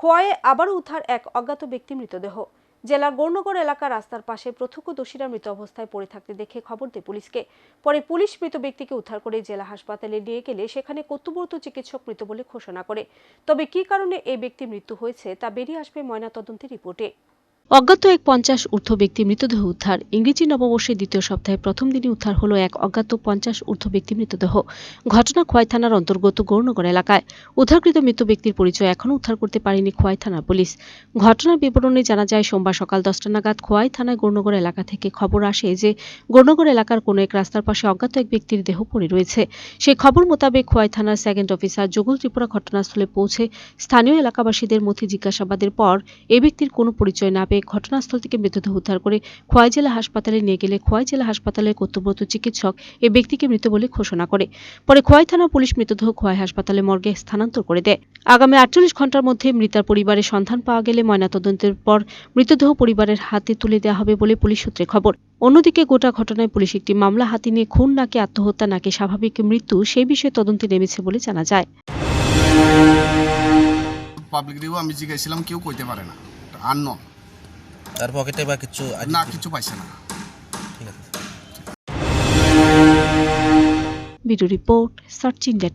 খোয়ায়ে আবারও উদ্ধার এক অজ্ঞাত ব্যক্তি মৃতদেহ। জেলার গৌরনগর এলাকার রাস্তার পাশে প্রত্যক্ষদর্শীরা মৃত অবস্থায় পড়ে থাকতে দেখে খবর দেয় পুলিশকে। পরে পুলিশ মৃত ব্যক্তিকে উদ্ধার করে জেলা হাসপাতালে নিয়ে গেলে সেখানে কর্তব্যরত চিকিৎসক মৃত বলে ঘোষণা করে। তবে কি কারণে এই ব্যক্তির মৃত্যু হয়েছে তা বেরিয়ে আসবে ময়নাতদন্তের রিপোর্টে। অজ্ঞাত এক পঞ্চাশ ঊর্ধ্ব ব্যক্তি মৃতদেহ উদ্ধার। ইংরেজি নববর্ষের দ্বিতীয় সপ্তাহে প্রথম দিনই উদ্ধার হলো এক অজ্ঞাত পঞ্চাশ ঊর্ধ্ব ব্যক্তি মৃতদেহ। ঘটনা খোয়াই থানার অন্তর্গত গৌরনগর এলাকায়। উদ্ধারকৃত মৃত ব্যক্তির পরিচয় এখনও উদ্ধার করতে পারেনি খোয়াই থানার পুলিশ। ঘটনার বিবরণে জানা যায়, সোমবার সকাল দশটা নাগাদ খোয়াই থানায় গৌরনগর এলাকা থেকে খবর আসে যে, গৌরনগর এলাকার কোনো এক রাস্তার পাশে অজ্ঞাত এক ব্যক্তির দেহ পড়ে রয়েছে। সেই খবর মোতাবেক খোয়াই থানার সেকেন্ড অফিসার জগুল ত্রিপুরা ঘটনাস্থলে পৌঁছে স্থানীয় এলাকাবাসীদের মধ্যে জিজ্ঞাসাবাদের পর এ ব্যক্তির কোনো পরিচয় না পেয়ে ঘটনাস্থল থেকে মৃতদেহ উদ্ধার করে খোয়াই জেলা হাসপাতালে নিয়ে গেলে খোয়াই জেলা হাসপাতালের কর্তব্যরত চিকিৎসক এ ব্যক্তিকে মৃত বলে ঘোষণা করে। পরে খোয়াই থানা পুলিশ মৃতদেহ খোয়াই হাসপাতালে মর্গে স্থানান্তর করে দেয়। আগামী আটচল্লিশ ঘণ্টার মধ্যে মৃতার পরিবারের সন্ধান পাওয়া গেলে ময়নাতদন্তের পর মৃতদেহ পরিবারের হাতে তুলে দেওয়া হবে বলে পুলিশ সূত্রে খবর। অন্যদিকে গোটা ঘটনায় পুলিশ একটি মামলা হাতে নিয়ে খুন নাকি আত্মহত্যা নাকি স্বাভাবিক মৃত্যু সেই বিষয়ে তদন্তে নেমেছে বলে জানা যায়। পাবলিক রিভিউ আমি জিজ্ঞাসিলাম কেউ কইতে পারে না। আন্ন তার পকেটে বা কিছু না কিছু? পাইছে না। ঠিক আছে। Video report search India